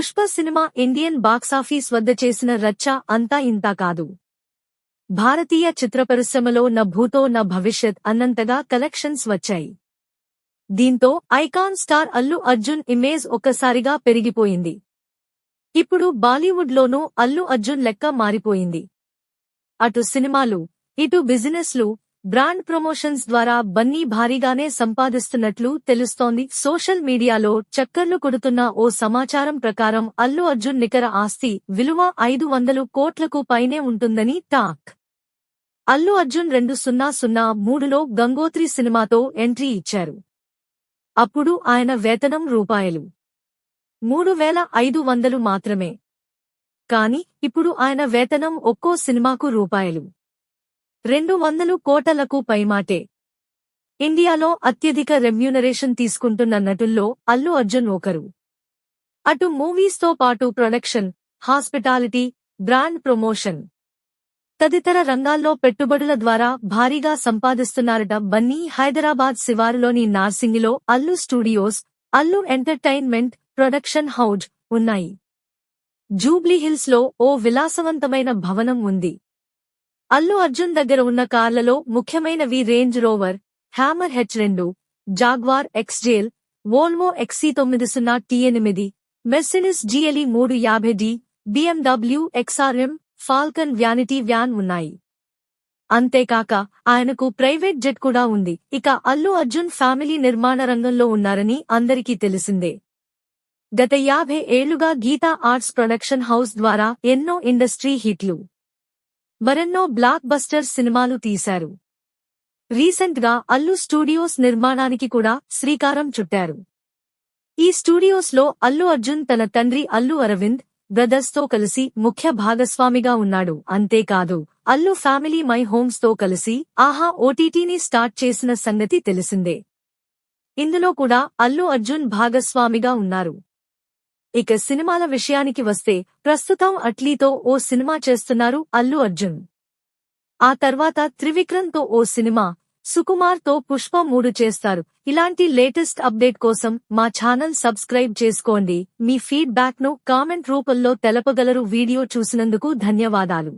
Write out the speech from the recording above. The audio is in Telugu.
పుష్ప సినిమా ఇండియన్ బాక్సాఫీస్ వద్ద చేసిన రచ్చ అంతా ఇంతా కాదు. భారతీయ చిత్ర పరిశ్రమలో న భూతో న భవిష్యత్ అన్నంతగా కలెక్షన్స్ వచ్చాయి. దీంతో icon star Allu Arjun image ఒక్కసారిగా పెరిగిపోయింది. ఇప్పుడు బాలీవుడ్లోనూ అల్లు అర్జున్ లెక్క మారిపోయింది. అటు సినిమాలు ఇటు బిజినెస్లు బ్రాండ్ ప్రమోషన్స్ ద్వారా బన్నీ భారీగానే సంపాదిస్తున్నట్లు తెలుస్తోంది. సోషల్ మీడియాలో చక్కర్లు కొడుతున్న ఓ సమాచారం ప్రకారం అల్లు అర్జున్ నికర ఆస్తి విలువ ఐదు వందలు కోట్లకు పైనే ఉంటుందని టాక్. అల్లు అర్జున్ రెండు సున్నా సున్నా మూడులో గంగోత్రి సినిమాతో ఎంట్రీ ఇచ్చారు. అప్పుడు ఆయన వేతనం రూపాయలు మూడు వేల ఐదు వందలు మాత్రమే. కాని ఇప్పుడు ఆయన వేతనం ఒక్కో సినిమాకు రూపాయలు రెండు వందలు కోటలకు పైమాటే. ఇండియాలో అత్యధిక రెమ్యూనరేషన్ తీసుకుంటున్న నటుల్లో అల్లు అర్జున్ ఒకరు. అటు మూవీస్తో పాటు ప్రొడక్షన్ హాస్పిటాలిటీ బ్రాండ్ ప్రమోషన్. తదితర రంగాల్లో పెట్టుబడుల ద్వారా భారీగా సంపాదిస్తున్నారట బన్నీ హైదరాబాద్ శివారులోని నార్సింగిలో Allu studios Allu entertainment production house ఉన్నాయి. జూబ్లీహిల్స్లో ఓ విలాసవంతమైన భవనం ఉంది. అల్లు అర్జున్ దగ్గర ఉన్న కార్లలో ముఖ్యమైనవి రేంజ్ రోవర్ హ్యామర్ హెచ్ రెండు Jaguar X J L Volvo X C తొమ్మిది సున్నా టీ ఎనిమిది మెర్సినిస్ జిఎలి మూడు యాభై D BMW X R M Falcon vanity van ఉన్నాయి. అంతేకాక ఆయనకు ప్రైవేట్ జెట్ కూడా ఉంది. ఇక అల్లు అర్జున్ ఫ్యామిలీ నిర్మాణ రంగంలో ఉన్నారని అందరికీ తెలిసిందే. గత యాభై ఏళ్ళుగా గీతా ఆర్ట్స్ ప్రొడక్షన్ హౌస్ ద్వారా ఎన్నో ఇండస్ట్రీ హిట్లు. మరెన్నో బ్లాక్ బస్టర్ సినిమాలు తీశారు. రీసెంట్గా అల్లు స్టూడియోస్ నిర్మాణానికి కూడా శ్రీకారం చుట్టారు. ఈ స్టూడియోస్లో అల్లు అర్జున్ తన తండ్రి అల్లు అరవింద్ బ్రదర్స్తో కలిసి ముఖ్య భాగస్వామిగా ఉన్నాడు. అంతేకాదు అల్లు ఫ్యామిలీ మై హోమ్స్తో కలిసి ఆహా ఓటీటీని స్టార్ట్ చేసిన సంగతి తెలిసిందే. ఇందులో కూడా అల్లు అర్జున్ భాగస్వామిగా ఉన్నారు. ఇక సినిమాల విషయానికి వస్తే ప్రస్తుతం అట్లీతో ఓ సినిమా చేస్తున్నారు అల్లు అర్జున్. ఆ తర్వాత త్రివిక్రమ్తో ఓ సినిమా సుకుమార్తో పుష్ప మూడు చేస్తారు. ఇలాంటి లేటెస్ట్ అప్డేట్ కోసం మా ఛానల్ సబ్స్క్రైబ్ చేసుకోండి. మీ ఫీడ్బ్యాక్ను కామెంట్ రూపంలో తెలపగలరు వీడియో చూసినందుకు ధన్యవాదాలు.